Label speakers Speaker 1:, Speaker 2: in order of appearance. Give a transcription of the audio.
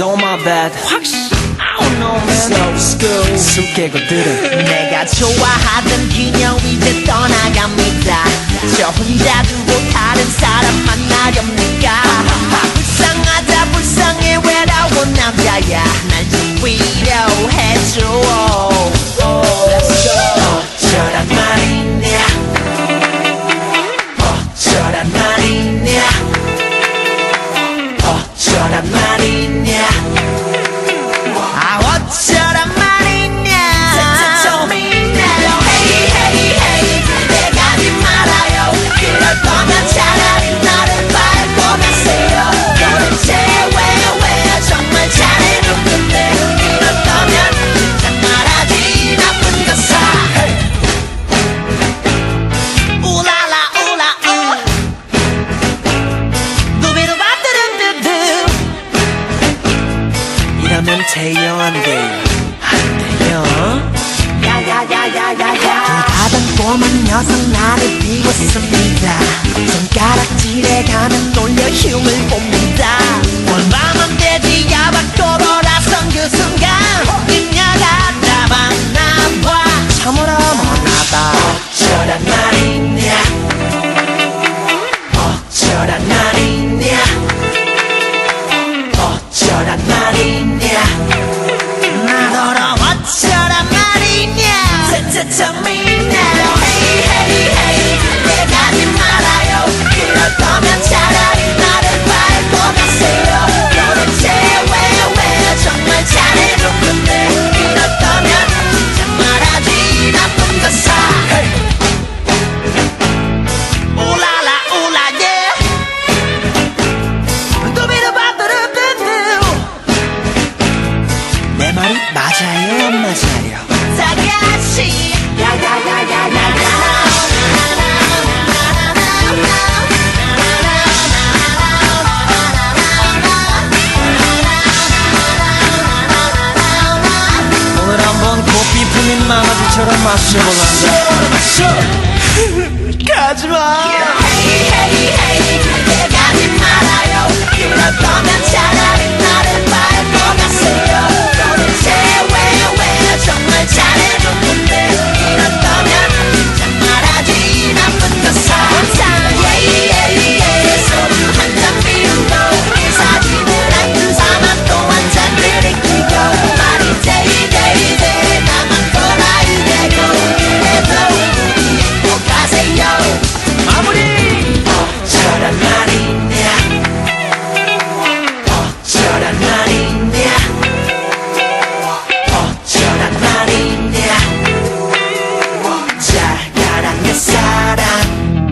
Speaker 1: is on my bed 확시 I don't know man. Slow school 숨 깨고 들은
Speaker 2: 내가 좋아하던 그녀 이제 떠나갑니다. 저 혼자 두고 다른 사람 만나렵니까? 불쌍하다 불쌍해 외로운 남자야 어쩌
Speaker 1: 이러면 돼요 안 돼요 안 돼요.
Speaker 2: 야야야야야야. 가던 꼬만 녀석 나를 비웃습니다. 손가락질에 가면 놀려 흉을 봅니다. 얼마면 되지 야박도 돌아선 그 순간 그녀가 나봤나봐
Speaker 1: 참으라 못하다.
Speaker 2: 어쩌란 말이냐? 어쩌란 말이냐 어쩌란 말이냐 나더러
Speaker 1: 망아지처럼 마셔볼란다. 가지마